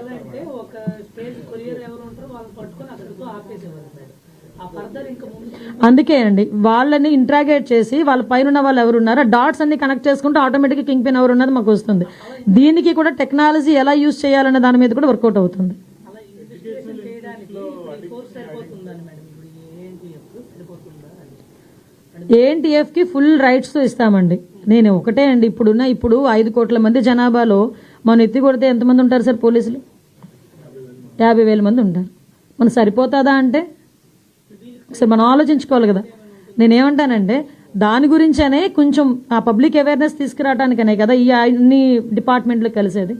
ఎలా అంటే ఒక స్టేజ్ కొరియర్ ఎవరు ఉంటారో వాళ్ళని పట్టుకొని అక్కడితో ఆపేసేవారు అందుకే అండి వాళ్ళని ఇంట్రాగేట్ చేసి వాళ్ళ పైన ఉన్న వాళ్ళు ఎవరు ఉన్నారో డాట్స్ అన్ని కనెక్ట్ చేసుకుంటే ఆటోమేటిక్గా కింగ్ పిన్ ఎవరు ఉన్నది మాకు వస్తుంది. దీనికి కూడా టెక్నాలజీ ఎలా యూజ్ చేయాలనే దాని మీద కూడా వర్కౌట్ అవుతుంది. అలా ఇన్వెస్టిగేషన్ చేయడానికి ఈ కోర్స్ సరిపోతుందని మేడం? ఇప్పుడు ఏంటి సరిపోతుందా అని ఏఎన్టీఎఫ్కి ఫుల్ రైట్స్ ఇస్తామండి. నేను ఒకటే అండి ఇప్పుడున్న ఇప్పుడు ఐదు కోట్ల మంది జనాభాలో మనం ఎత్తి కొడితే ఎంతమంది ఉంటారు సార్ పోలీసులు? యాభై వేల మంది ఉంటారు. మనం సరిపోతుందా అంటే? ఒకసారి మనం ఆలోచించుకోవాలి కదా. నేనేమంటానంటే దాని గురించనే కొంచెం ఆ పబ్లిక్ అవేర్నెస్ తీసుకురావడానికనే కదా ఈ అన్ని డిపార్ట్మెంట్లు కలిసేది.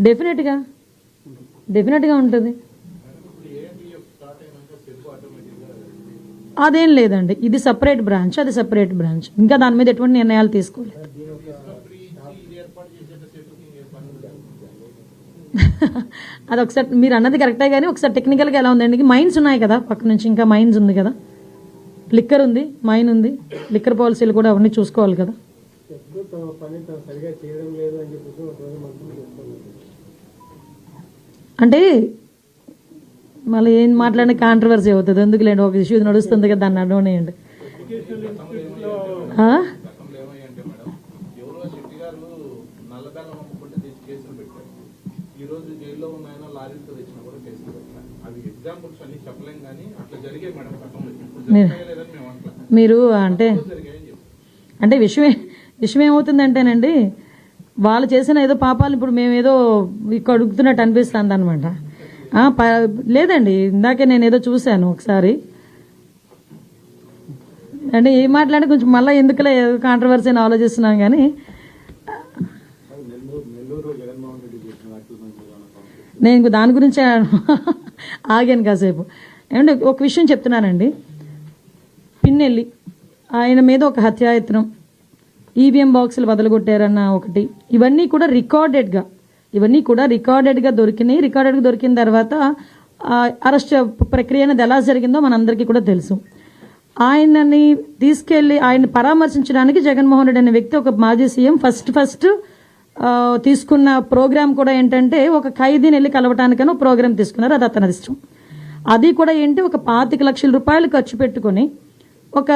డెఫినెట్గా. డెఫినెట్గా ఉంటుంది. అదేం లేదండి. ఇది సపరేట్ బ్రాంచ్ అది సపరేట్ బ్రాంచ్. ఇంకా దాని మీద ఎటువంటి నిర్ణయాలు తీసుకోలేదు. అది ఒకసారి మీరు అన్నది కరెక్టే కానీ ఒకసారి టెక్నికల్గా ఎలా ఉందండి? మైన్స్ ఉన్నాయి కదా పక్క నుంచి ఇంకా మైన్స్ ఉంది కదా. లిక్కర్ ఉంది మైన్ ఉంది. లిక్కర్ పాలసీలు కూడా అవన్నీ చూసుకోవాలి కదా. అంటే మళ్ళీ ఏం మాట్లాడిన కాంట్రవర్సీ అవుతుంది. ఎందుకు లేండి ఒక ఇష్యూ నడుస్తుంది కదా దాన్ని అడవనేయండి ఆ? గతంలో ఏమయ్యంటే మేడం ఎవరో శెట్టి గారు నల్లబెల్లం అమ్ముకుంటే తెచ్చి కేసులు పెట్టారు ఈ రోజు జైల్లో ఉన్న ఆయన లారీతో తెచ్చినా కూడా కేసులు పెట్టారు అవి ఎగ్జాంపుల్స్ అన్ని చెప్పలేం కానీ అట్లా జరిగే మేడం గతంలో. ఇప్పుడు జరగలేదని మేము అంటాం మీరు అంటే అంటే విషయం విషయం ఏమవుతుందంటేనండి వాళ్ళు చేసిన ఏదో పాపాలు ఇప్పుడు మేము ఏదో ఇక్కడ అడుగుతున్నట్టు అనిపిస్తుంది అనమాట లేదండి ఇందాకే నేను ఏదో చూశాను ఒకసారి. అంటే ఏం మాట్లాడి కొంచెం మళ్ళీ ఎందుకులే కాంట్రవర్సీ అని ఆలోచిస్తున్నాను కానీ నేను ఇంకో దాని గురించే ఆగాను కాసేపు. ఏమంటే ఒక విషయం చెప్తున్నానండి. పిన్నెల్లి ఆయన మీద ఒక హత్యాయత్నం ఈవీఎం బాక్సులు వదలగొట్టారన్న ఒకటి ఇవన్నీ కూడా రికార్డెడ్గా ఇవన్నీ కూడా రికార్డెడ్గా దొరికినాయి. రికార్డెడ్గా దొరికిన తర్వాత అరెస్ట్ ప్రక్రియ అనేది ఎలా జరిగిందో మనందరికీ కూడా తెలుసు. ఆయనని తీసుకెళ్ళి ఆయన పరామర్శించడానికి జగన్మోహన్ రెడ్డి అనే వ్యక్తి ఒక మాజీ సీఎం ఫస్ట్ ఫస్ట్ తీసుకున్న ప్రోగ్రామ్ కూడా ఏంటంటే ఒక ఖైదీని వెళ్ళి కలవటానికని ప్రోగ్రామ్ తీసుకున్నారు అది అతని ఇష్టం. అది కూడా ఏంటి ఒక పాతిక లక్షల రూపాయలు ఖర్చు పెట్టుకొని ఒక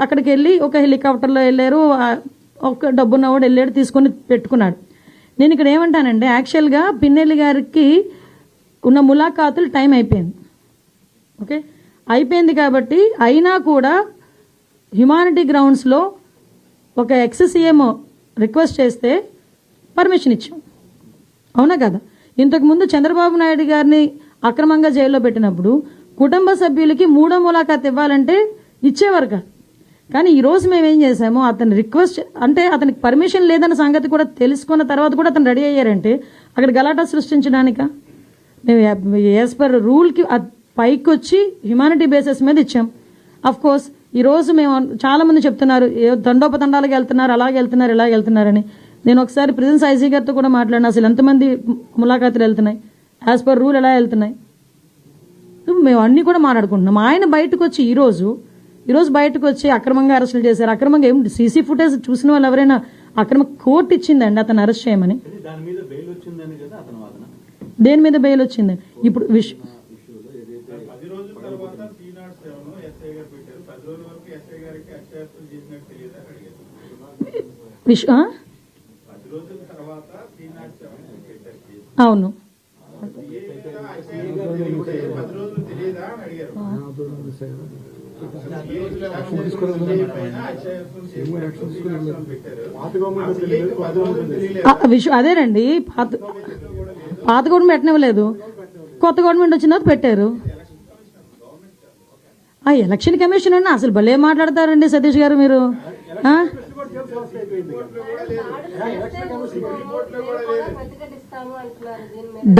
అక్కడికి వెళ్ళి ఒక హెలికాప్టర్లో వెళ్ళారు ఒక డబ్బున్నవాడు వెళ్ళాడు తీసుకొని పెట్టుకున్నాడు. నేను ఇక్కడ ఏమంటానండి యాక్చువల్గా పిన్నెల్లి గారికి ఉన్న ములాఖాతులు టైం అయిపోయింది. ఓకే? అయిపోయింది కాబట్టి అయినా కూడా హ్యుమానిటీ గ్రౌండ్స్లో ఒక ఎక్స్సీఎం రిక్వెస్ట్ చేస్తే పర్మిషన్ ఇచ్చాం. అవునా కదా? ఇంతకుముందు చంద్రబాబు నాయుడు గారిని అక్రమంగా జైల్లో పెట్టినప్పుడు కుటుంబ సభ్యులకి మూడో ములాఖాత్ ఇవ్వాలంటే ఇచ్చేవారు కాదు. కానీ ఈ రోజు మేము ఏం చేసామో అతని రిక్వెస్ట్ అంటే అతనికి పర్మిషన్ లేదన్న సంగతి కూడా తెలుసుకున్న తర్వాత కూడా అతను రెడీ అయ్యారంటే అక్కడ గలాటా సృష్టించడానిక? మేము యాజ్ పర్ రూల్కి పైకి వచ్చి హ్యుమానిటీ బేసిస్ మీద ఇచ్చాం. అఫ్ కోర్స్ ఈరోజు మేము చాలా మంది చెప్తున్నారు ఏ దండోపతండాలకు వెళ్తున్నారు అలాగే వెళ్తున్నారు ఇలా వెళ్తున్నారని. నేను ఒకసారి ప్రిజెన్స్ ఐజీ గారితో కూడా మాట్లాడిన అసలు ఎంతమంది ములాఖాతులు వెళ్తున్నాయి? యాజ్ పర్ రూల్ ఎలా వెళ్తున్నాయి? మేము అన్ని కూడా మాట్లాడుకుంటున్నాం. ఆయన బయటకు వచ్చి ఈ రోజు ఈ రోజు బయటకు వచ్చి అక్రమంగా అరెస్టులు చేశారు. అక్రమంగా ఏం సీసీ ఫుటేజ్ చూసిన వాళ్ళు ఎవరైనా అక్రమ కోర్టు ఇచ్చిందండి అతను అరెస్ట్ చేయమని? దాని మీద బెయిల్ వచ్చిందని కదా అతని వాదన? దేని మీద బెయిల్ వచ్చిందండి ఇప్పుడు విష్ పది అవును. అదేనండి పాత పాత గవర్నమెంట్ పెట్టనివ్వలేదు. కొత్త గవర్నమెంట్ వచ్చిన తర్వాత పెట్టారు. ఆ ఎలక్షన్ కమిషన్ అండి అసలు భలే మాట్లాడతారండి సతీష్ గారు మీరు.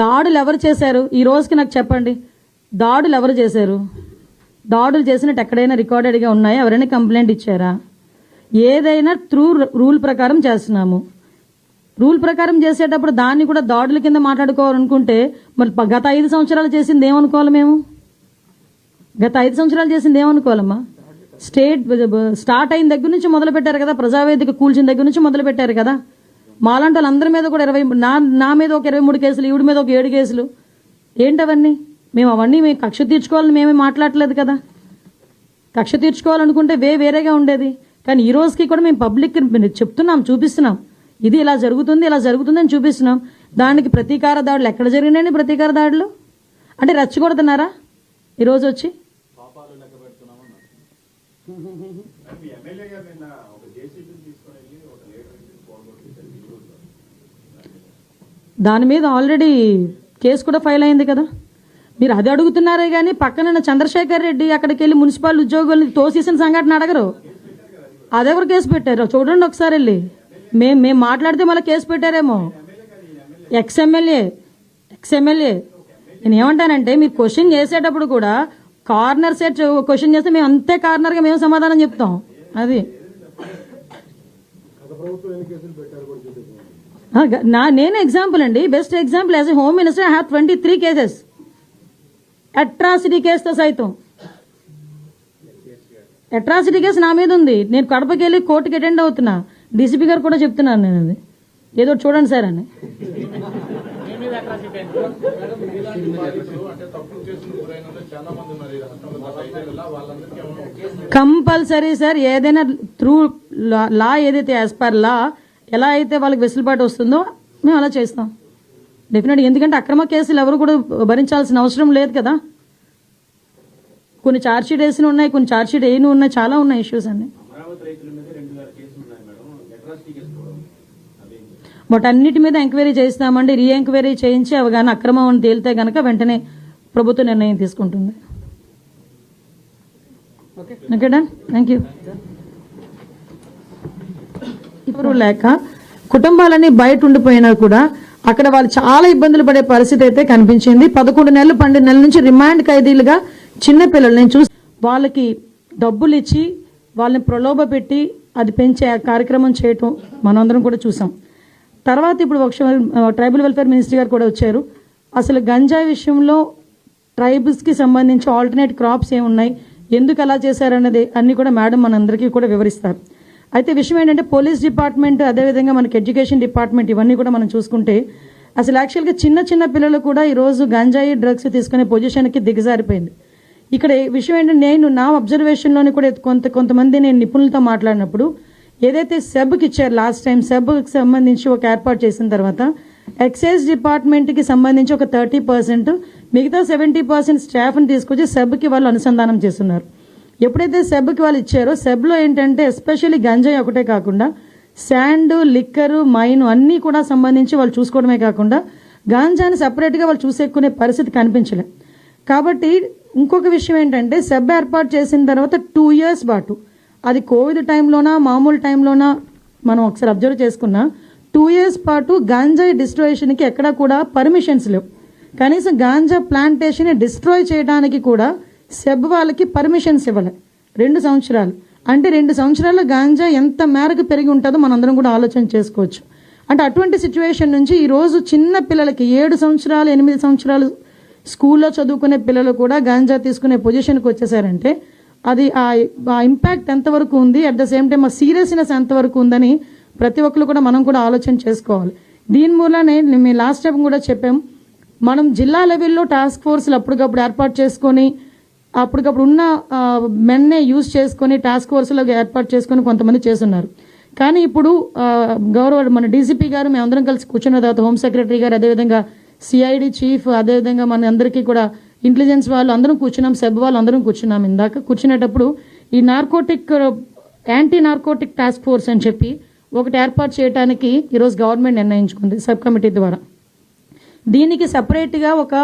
దాడులు ఎవరు చేశారు? ఈ రోజుకి నాకు చెప్పండి. దాడులు ఎవరు చేశారు? దాడులు చేసినట్టు ఎక్కడైనా రికార్డెడ్గా ఉన్నాయా? ఎవరైనా కంప్లైంట్ ఇచ్చారా? ఏదైనా త్రూ రూల్ ప్రకారం చేస్తున్నాము. రూల్ ప్రకారం చేసేటప్పుడు దాన్ని కూడా దాడుల కింద మాట్లాడుకోవాలనుకుంటే మరి గత ఐదు సంవత్సరాలు చేసింది ఏమనుకోవాలి మేము? గత ఐదు సంవత్సరాలు చేసింది ఏమనుకోవాలమ్మా? స్టేట్ స్టార్ట్ అయిన దగ్గర నుంచి మొదలు పెట్టారు కదా ప్రజావేదిక కూల్చిన దగ్గర నుంచి మొదలు పెట్టారు కదా. మాలాంటి వాళ్ళందరి మీద కూడా ఇరవై నా నా మీద ఒక ఇరవై మూడు కేసులు ఈవిడ మీద ఒక ఏడు కేసులు. ఏంటవన్నీ? మేము అవన్నీ మేము కక్ష తీర్చుకోవాలని మేమే మాట్లాడలేదు కదా. కక్ష తీర్చుకోవాలనుకుంటే వే వేరేగా ఉండేది. కానీ ఈ రోజుకి కూడా మేము పబ్లిక్ చెప్తున్నాం చూపిస్తున్నాం. ఇది ఇలా జరుగుతుంది ఇలా జరుగుతుందని చూపిస్తున్నాం. దానికి ప్రతీకార దాడులు ఎక్కడ జరిగినాయండి ప్రతీకార దాడులు? అంటే రెచ్చగొడుతున్నారా? ఈరోజు వచ్చి మీ ఎమ్మెల్యే గారు నిన్న ఒక జేసీబీని తీసుకొని వెళ్ళి ఒక లీటర్ పోగొట్టేశారు ఈ రోజు దాని మీద ఆల్రెడీ కేసు కూడా ఫైల్ అయింది కదా. మీరు అది అడుగుతున్నారే కానీ పక్కన చంద్రశేఖర్ రెడ్డి అక్కడికి వెళ్ళి మున్సిపల్ ఉద్యోగుల్ని తోసేసిన సంఘటన అడగరు. అదెవరు కేసు పెట్టారు. చూడండి ఒకసారి వెళ్ళి. మేము మేము మాట్లాడితే మళ్ళీ కేసు పెట్టారేమో. ఎక్స్ఎమ్మెల్యే ఎక్స్ఎమ్మెల్యే నేను ఏమంటానంటే మీరు క్వశ్చన్ చేసేటప్పుడు కూడా కార్నర్ సెట్ క్వశ్చన్ చేస్తే మేము అంతే కార్నర్గా మేము సమాధానం చెప్తాం. అది. నా నేను ఎగ్జాంపుల్ అండి. Best example as a home minister I have twenty three cases atrocity కేసుతో సైతం. అట్రాసిటీ కేసు నా మీద ఉంది. నేను కడపకి వెళ్ళి కోర్టుకి అటెండ్ అవుతున్నా. డీసీపీ గారు కూడా చెప్తున్నాను నేను అది. ఏదో ఒకటి చూడండి సార్ అని. కంపల్సరీ సార్ ఏదైనా త్రూ లా ఏదైతే యాజ్ పర్ లా ఎలా అయితే వాళ్ళకి వెసులుబాటు వస్తుందో మేము అలా చేస్తాం. డెఫినెట్ ఎందుకంటే అక్రమ కేసులు ఎవరు కూడా భరించాల్సిన అవసరం లేదు కదా. కొన్ని ఛార్జ్షీట్ వేసిన ఉన్నాయి కొన్ని ఛార్జ్షీట్ వేయని ఉన్నాయి చాలా ఉన్నాయి ఇష్యూస్ అన్ని అమరావతి రైతుల మీద రెండు వేల కేసులు ఉన్నాయి మేడం అట్రాసిటీ కేసు కూడా ఉంది అదేం వాటన్నిటి మీద ఎంక్వైరీ చేస్తామండి రీ ఎంక్వైరీ చేయించి అవి కానీ అక్రమం తేలితే గనక వెంటనే ప్రభుత్వ నిర్ణయం తీసుకుంటుంది. ఓకే. డన్ థ్యాంక్ యూ ఇప్పుడు లేక కుటుంబాలన్నీ బయట ఉండిపోయినా కూడా అక్కడ వాళ్ళు చాలా ఇబ్బందులు పడే పరిస్థితి అయితే కనిపించింది. పదకొండు నెలలు పన్నెండు నెలల నుంచి రిమాండ్ ఖైదీలుగా చిన్న పిల్లలు నేను చూసి వాళ్ళకి డబ్బులు ఇచ్చి వాళ్ళని ప్రలోభ పెట్టి అది పెంచే కార్యక్రమం చేయటం మనందరం కూడా చూసాం. తర్వాత ఇప్పుడు ఒక ట్రైబల్ వెల్ఫేర్ మినిస్టర్ గారు కూడా వచ్చారు. అసలు గంజాయి విషయంలో ట్రైబ్స్కి సంబంధించి ఆల్టర్నేట్ క్రాప్స్ ఏమున్నాయి? ఎందుకు అలా చేశారన్నది అన్నీ కూడా మేడం మనందరికీ కూడా వివరిస్తారు. అయితే విషయం ఏంటంటే పోలీస్ డిపార్ట్మెంట్ అదేవిధంగా మనకి ఎడ్యుకేషన్ డిపార్ట్మెంట్ ఇవన్నీ కూడా మనం చూసుకుంటే అసలు యాక్చువల్గా చిన్న చిన్న పిల్లలు కూడా ఈరోజు గంజాయి డ్రగ్స్ తీసుకునే పొజిషన్కి దిగజారిపోయింది. ఇక్కడ విషయం ఏంటంటే నేను నా అబ్జర్వేషన్లోని కూడా కొంత కొంతమంది నేను నిపుణులతో మాట్లాడినప్పుడు ఏదైతే సెబ్కి ఇచ్చారు లాస్ట్ టైం సెబ్కి సంబంధించి ఒక ఏర్పాటు చేసిన తర్వాత ఎక్సైజ్ డిపార్ట్మెంట్కి సంబంధించి ఒక థర్టీ పర్సెంట్ మిగతా సెవెంటీ పర్సెంట్ స్టాఫ్ని తీసుకొచ్చి సెబ్కి వాళ్ళు అనుసంధానం చేస్తున్నారు. ఎప్పుడైతే సెబ్కి వాళ్ళు ఇచ్చారో సెబ్లో ఏంటంటే ఎస్పెషల్లీ గంజాయి ఒకటే కాకుండా శాండ్ లిక్కరు మైన్ అన్నీ కూడా సంబంధించి వాళ్ళు చూసుకోవడమే కాకుండా గాంజాని సపరేట్గా వాళ్ళు చూసేకునే పరిస్థితి కనిపించలే. కాబట్టి ఇంకొక విషయం ఏంటంటే సెబ్ ఏర్పాటు చేసిన తర్వాత టూ ఇయర్స్ పాటు అది కోవిడ్ టైంలోనా మామూలు టైంలోనా మనం ఒకసారి అబ్జర్వ్ చేసుకున్నా టూ ఇయర్స్ పాటు గాంజాయి డిస్ట్రోయేషన్కి ఎక్కడా కూడా పర్మిషన్స్ లేవు. కనీసం గాంజా ప్లాంటేషన్ డిస్ట్రాయ్ చేయడానికి కూడా సెబ్ వాళ్ళకి పర్మిషన్స్ ఇవ్వలే. రెండు సంవత్సరాలు. అంటే రెండు సంవత్సరాలు గాంజా ఎంత మేరకు పెరిగి ఉంటుందో మనందరం కూడా ఆలోచన చేసుకోవచ్చు. అంటే అటువంటి సిచ్యువేషన్ నుంచి ఈ రోజు చిన్న పిల్లలకి ఏడు సంవత్సరాలు ఎనిమిది సంవత్సరాలు స్కూల్లో చదువుకునే పిల్లలు కూడా గాంజా తీసుకునే పొజిషన్కి వచ్చేసారంటే అది ఆ ఇంపాక్ట్ ఎంతవరకు ఉంది? అట్ ద సేమ్ టైం ఆ సీరియస్నెస్ ఎంతవరకు ఉందని ప్రతి ఒక్కరు కూడా మనం కూడా ఆలోచన చేసుకోవాలి. దీని మూలనే మేము లాస్ట్ టైం కూడా చెప్పాం. మనం జిల్లా లెవెల్లో టాస్క్ ఫోర్స్లు అప్పటికప్పుడు ఏర్పాటు చేసుకొని అప్పటికప్పుడు ఉన్న మెన్నే యూజ్ చేసుకొని టాస్క్ ఫోర్స్లో ఏర్పాటు చేసుకొని కొంతమంది చేస్తున్నారు. కానీ ఇప్పుడు గౌరవ మన డీసీపీ గారు మేమందరం కలిసి కూర్చున్న తర్వాత హోమ్ సెక్రటరీ గారు అదేవిధంగా సిఐడి చీఫ్ అదేవిధంగా మన అందరికీ కూడా ఇంటెలిజెన్స్ వాళ్ళు అందరం కూర్చున్నాం సెబ్ వాళ్ళు అందరం కూర్చున్నాం ఇందాక. కూర్చునేటప్పుడు ఈ narcotic anti narcotic task force అని చెప్పి ఒకటి ఏర్పాటు చేయడానికి ఈరోజు గవర్నమెంట్ నిర్ణయించుకుంది సబ్ కమిటీ ద్వారా. దీనికి సపరేట్గా ఒక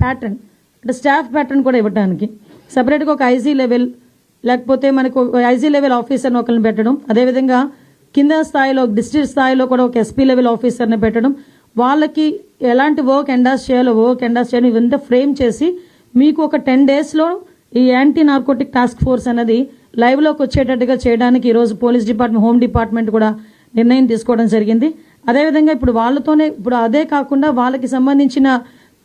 ప్యాటర్న్ అంటే స్టాఫ్ ప్యాటర్న్ కూడా ఇవ్వడానికి సపరేట్గా ఒక ఐజీ లెవెల్ లేకపోతే మనకు ఐజీ లెవెల్ ఆఫీసర్ని ఒకరిని పెట్టడం అదేవిధంగా కింద స్థాయిలో డిస్ట్రిక్ట్ స్థాయిలో కూడా ఒక ఎస్పీ లెవెల్ ఆఫీసర్ని పెట్టడం వాళ్ళకి ఎలాంటి వర్క్ ఎండాస్ చేయాలో వర్క్ ఎండాస్ చేయాలో ఇవంతా ఫ్రేమ్ చేసి మీకు ఒక టెన్ డేస్లో ఈ యాంటీ నార్కోటిక్ టాస్క్ ఫోర్స్ అనేది లైవ్లోకి వచ్చేటట్టుగా చేయడానికి ఈరోజు పోలీస్ డిపార్ట్మెంట్ హోమ్ డిపార్ట్మెంట్ కూడా నిర్ణయం తీసుకోవడం జరిగింది. అదేవిధంగా ఇప్పుడు వాళ్ళతోనే ఇప్పుడు అదే కాకుండా వాళ్ళకి సంబంధించిన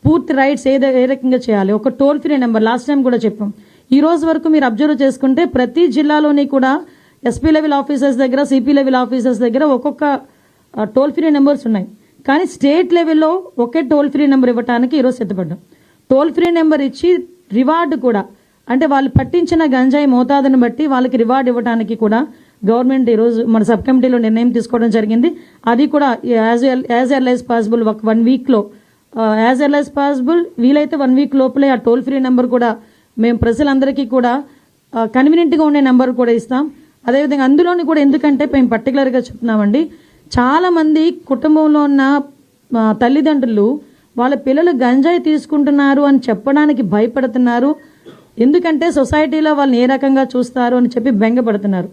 పూర్తి రైట్స్ ఏదో ఏ రకంగా చేయాలి? ఒక toll free number last time కూడా చెప్పాం. ఈ రోజు వరకు మీరు అబ్జర్వ్ చేసుకుంటే ప్రతి జిల్లాలోని కూడా ఎస్పీ లెవెల్ ఆఫీసర్స్ దగ్గర సిపి లెవెల్ ఆఫీసర్స్ దగ్గర ఒక్కొక్క టోల్ ఫ్రీ నెంబర్స్ ఉన్నాయి. కానీ స్టేట్ లెవెల్లో ఒకే టోల్ ఫ్రీ నెంబర్ ఇవ్వడానికి ఈరోజు సిద్ధపడ్డాం. టోల్ ఫ్రీ నెంబర్ ఇచ్చి రివార్డు కూడా అంటే వాళ్ళు పట్టించిన గంజాయి మోతాదుని బట్టి వాళ్ళకి రివార్డ్ ఇవ్వడానికి కూడా గవర్నమెంట్ ఈరోజు మన సబ్ కమిటీలో నిర్ణయం తీసుకోవడం జరిగింది. అది కూడా as as early as possible ఒక వన్ వీక్లో యాజ్ ఎర్ల్ యాజ్ పాసిబుల్ వీలైతే వన్ వీక్ లోపలే ఆ టోల్ ఫ్రీ నెంబర్ కూడా మేము ప్రజలందరికీ కూడా కన్వీనియంట్గా ఉండే నెంబర్ కూడా ఇస్తాం. అదేవిధంగా అందులోని కూడా ఎందుకంటే మేము పర్టికులర్గా చెప్తున్నామండి చాలామంది కుటుంబంలో ఉన్న తల్లిదండ్రులు వాళ్ళ పిల్లలు గంజాయి తీసుకుంటున్నారు అని చెప్పడానికి భయపడుతున్నారు. ఎందుకంటే సొసైటీలో వాళ్ళని ఏ రకంగా చూస్తారు అని చెప్పి బెంగపడుతున్నారు.